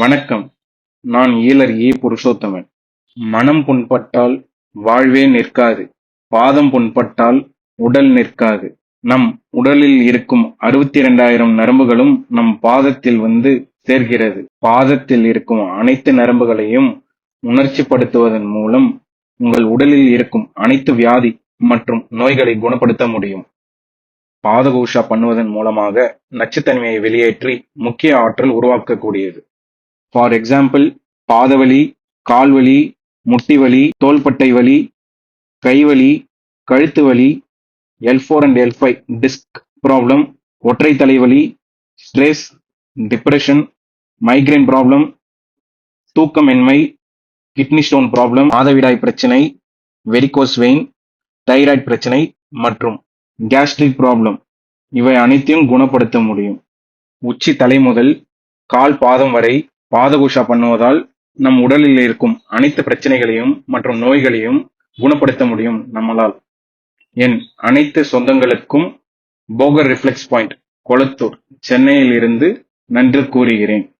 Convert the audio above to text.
வணக்கம். நான் ஈழர் ஏ புருஷோத்தமன். மனம் புண்பட்டால் வாழ்வே நிற்காது. பாதம் புண்பட்டால் உடல் நிற்காது. நம் உடலில் இருக்கும் அறுபத்தி இரண்டாயிரம் நரம்புகளும் நம் பாதத்தில் வந்து சேர்கிறது. பாதத்தில் இருக்கும் அனைத்து நரம்புகளையும் உணர்ச்சிப்படுத்துவதன் மூலம் உங்கள் உடலில் இருக்கும் அனைத்து வியாதி மற்றும் நோய்களை குணப்படுத்த முடியும். பாதகோஷா பண்ணுவதன் மூலமாக நச்சுத்தன்மையை வெளியேற்றி முக்கிய ஆற்றல் உருவாக்கக்கூடியது. ஃபார் எக்ஸாம்பிள் பாதவலி கால்வலி முட்டி வலி தோள்பட்டை வலி கைவலி கழுத்து வலி L four and L five disc problem ஒற்றை தலைவலி ஸ்ட்ரெஸ் டிப்ரெஷன் மைக்ரைன் ப்ராப்ளம் தூக்கமின்மை கிட்னி ஸ்டோன் ப்ராப்ளம் மாதவிடாய் பிரச்சனை வெரிகோஸ் வெயின் தைராய்டு பிரச்சனை மற்றும் கேஸ்ட்ரிக் ப்ராப்ளம் இவை அனைத்தையும் குணப்படுத்த முடியும். உச்சி தலை முதல் கால் பாதம் வரை பாதகோஷா பண்ணுவதால் நம் உடலில் இருக்கும் அனைத்து பிரச்சனைகளையும் மற்றும் நோய்களையும் குணப்படுத்த முடியும் நம்மளால். என் அனைத்து சொந்தங்களுக்கும் போகர் ரிஃப்ளெக்ஸ் பாயிண்ட் கொளத்தூர் சென்னையில் இருந்து நன்றி கூறுகிறேன்.